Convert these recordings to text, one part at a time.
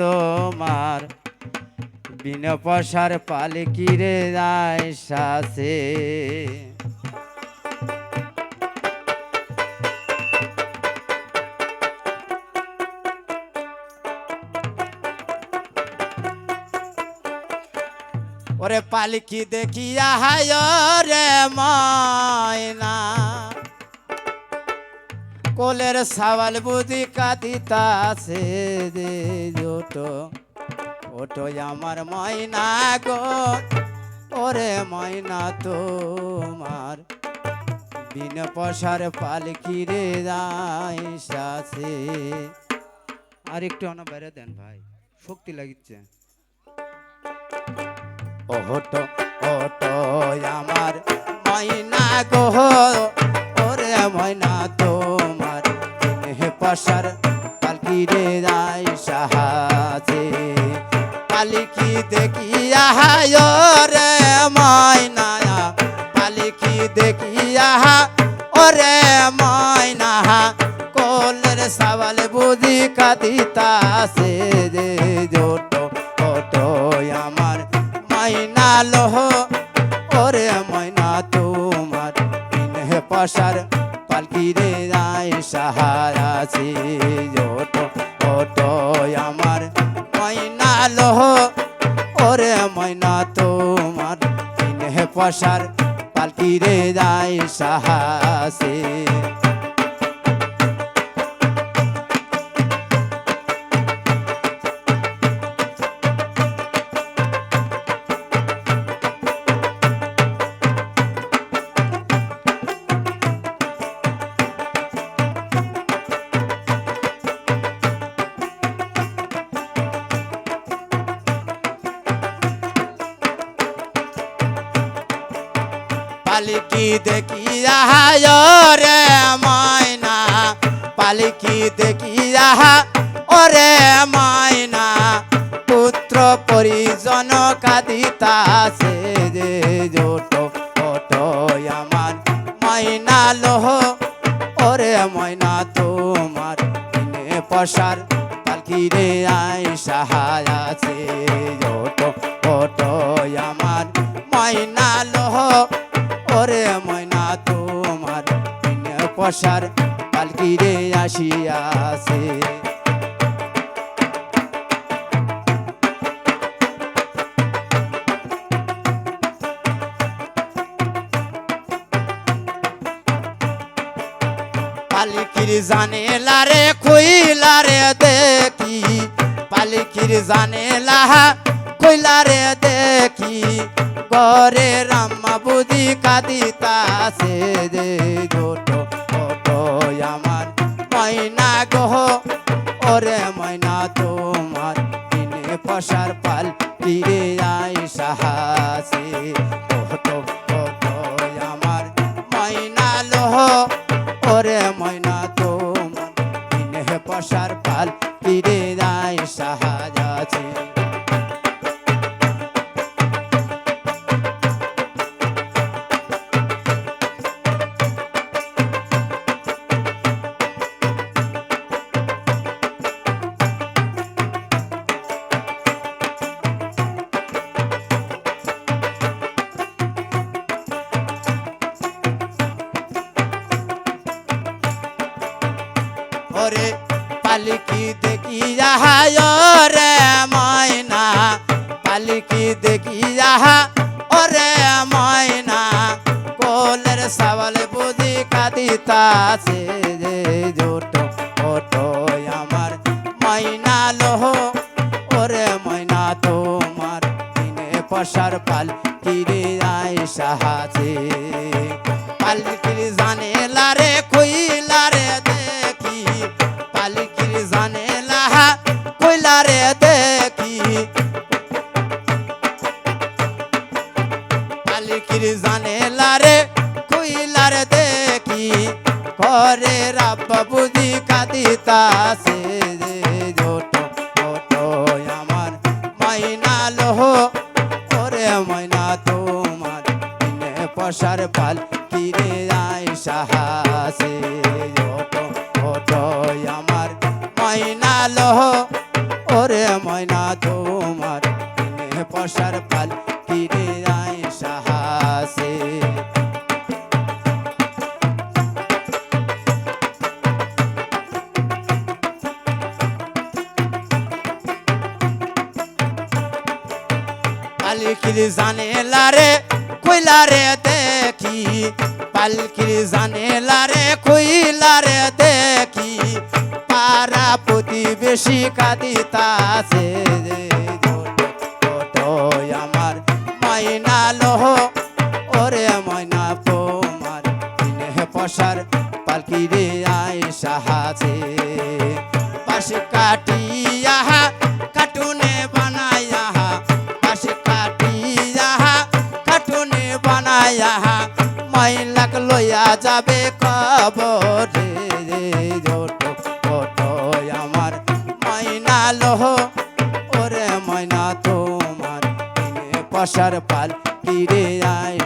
তোমার। বিন পশার পালকিরে যায় সাসে ওরে পালকি দেখিয়া হায় রে ময়না। কোলের সাওয়াল বুঝি কাঁদিতাছে রে জোটো ওটো আমার ময়না গো, ওরে ময়না তোমার। বিন পশার পালকি রে যাইসাছে আর একটু অনা বেড়ে দেন ভাই, শক্তি লাগিচ্ছে। ওটো ওটো আমার ময়না গো। ওরে ময়না তোমার। হে পাশার পালকি রে যাই সাহায্যে। পালকি দেখিয়া হায় রে ময়না পালকি দেখিয়া ওরে ময়না কোলের সাবাল বুঝি কাঁদিতাছে যে জোটো। আমার ময়না লোহ ইনহে পাশার পালকি রে যায় সাহারাছি জোটো ওটো আমার ময়না লহ। ওরে ময়না, তোমার কিনে পশার পালকি রে যায় সাহাসে পালকি দেখিয়া রে ময়না পালকি দেখিয়া ওরে ময়না পুত্র পরিজন কাদিতাছে যে জোট আমার ময়না লোহ। ওরে ময়না তোমার ইনে পশার পালকি রে আই সাহায্যে জোট ওটো আমার ময়না লোহ। ওরে ময়না, তোমার পশার পালকি রে আসিয়াছে। পালকির জানে লারে খুইলারে দেখি। পালকির জানে লাহা খুইলারে দেখি। করে রাম্মা বুঝি কাদিতাছে যে জোটো ওটো আমার ময়না গহ। ওরে ময়না, তোমার দিনে পশার পাল কিরে আই সাহাসে ওটো ওটো আমার ময়না লোহ। ওরে ময়না, তোমার দিনে পশার পাল কিরে আই সাহাযাছে সাবল বুঝি কাদিতাছে যে জোটো ওটো আমার ময়না লোহ। ওরে ময়না তোমার দিনে পশার পাল কিরে আয় সাহায্যে। পালকির জানে লারে কইলারে দেখি। পালকির জানে লাহা কইলারে দেখি। ওরে রাব্ব বুঝি কাঁদিতাছে যে ছোট ছোট আমার মাইনা লোহ। ওরে মাইনা তোমার দিনে পশার পাল কিনে আই সাহাসে ছোট ছোট আমার মাইনা লোহ। পালকির জানে লারে কইলারে দেখি। পালকির জানে লারে কইলারে দেখি। পারা প্রতিবেশী কাঁদিতাছে। বানায়া মাইলাক লইয়া যাবে কবরে। আমার ময়না লোহ, ওরে ময়না তোমার পশার পাল কিরে আয়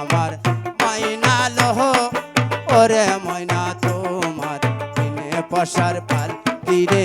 আমার ময়না লোহ, ওরে ময়না তোমার পশার পাল কিরে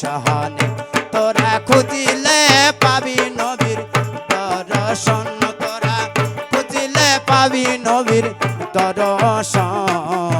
সহানে তোরা খুঁজিলে পাবি নবীর দর্শন তোরা খুঁজিলে পাবি নবীর দর্শন।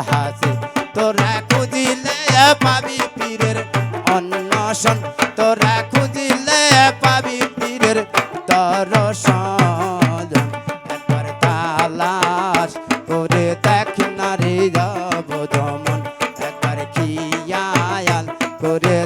তাহাসে তোরা খুঁজিলে পাবি পীরের অন্নসন তোরা খুঁজিলে পাবি পীরের দর্শন। একবার তালাশ করে যাব দমন একবার করে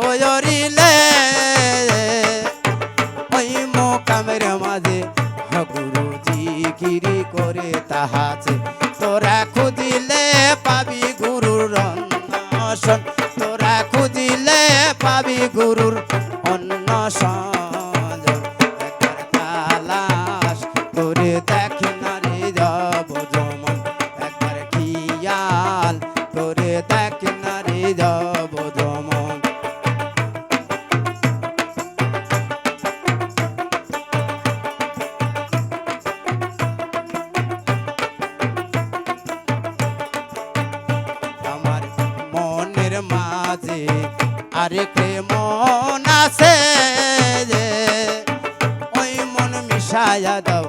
করিলে ওই মোকামের মাঝে গুরুজি গিরি করে তাহাছে। তোরা খুঁজিলে পাবি গুরুর অন্নসন তোরা খুঁজিলে পাবি গুরুর অন্নসন তালাশ দেখ মাঝে আরেকে মন আছে যে ওই মন মিশায়া দাও।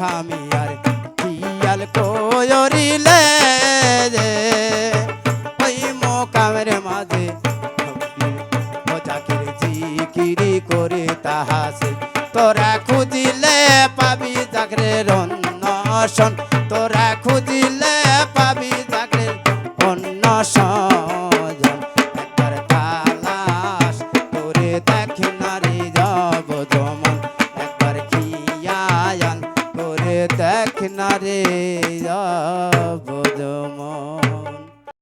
আমি আর পিয়াল কোয়রিলে যে, ওই মোকামের মাঝে মজাকির জিকিরি করে তাহাসে। তোরা খুঁজিলে পাবি চাকরের অন্নশন তোরা খুঁজিলে